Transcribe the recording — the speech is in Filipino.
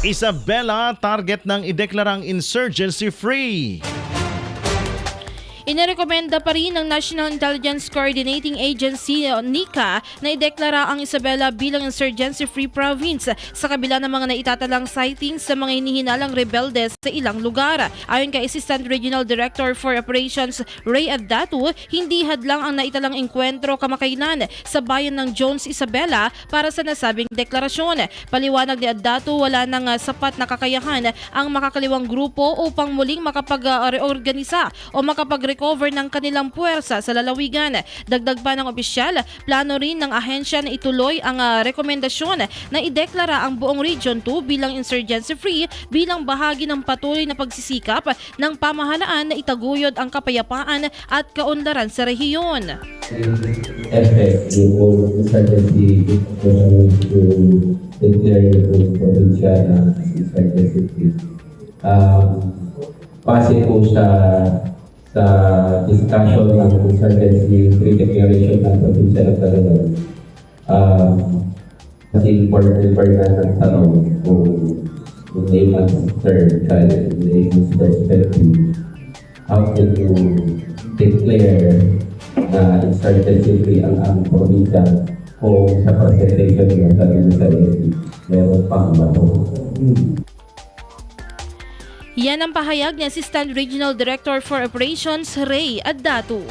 Isabela, target ng ideklarang insurgency-free. Inirekomenda pa rin ng National Intelligence Coordinating Agency o NICA na ideklara ang Isabela bilang insurgency-free province sa kabila ng mga naitatalang sightings sa mga hinihinalang rebeldes sa ilang lugar. Ayon kay Assistant Regional Director for Operations Ray Adatu, hindi hadlang ang naitalang enkwentro kamakailan sa bayan ng Jones, Isabela para sa nasabing deklarasyon. Paliwanag ni Adatu, wala nang ah, sapat na kakayahan ang makakaliwang grupo upang muling makapag-reorganisa o makapag-recover ng kanilang puwersa sa lalawigan. Dagdag pa ng opisyal, plano rin ng ahensya na ituloy ang ah, rekomendasyon na ideklara ang buong Region 2 bilang insurgency-free bilang bahagi ng patuloy na pagsisikap ng pamahalaan na itaguyod ang kapayapaan at kaunlaran sa rehiyon. Um, base po sa sa discussion ng insurgency pre-declaration ng probinsya ng Talagang, um, kasi important important ang tanong kung kung layman's term, kaya layman's perspective, how can you declare na insurgency free ang ang probinsya kung sa presentation ng sarili sa meron pang bato. Yan ang pahayag ni Assistant Regional Director for Operations Ray Adatu.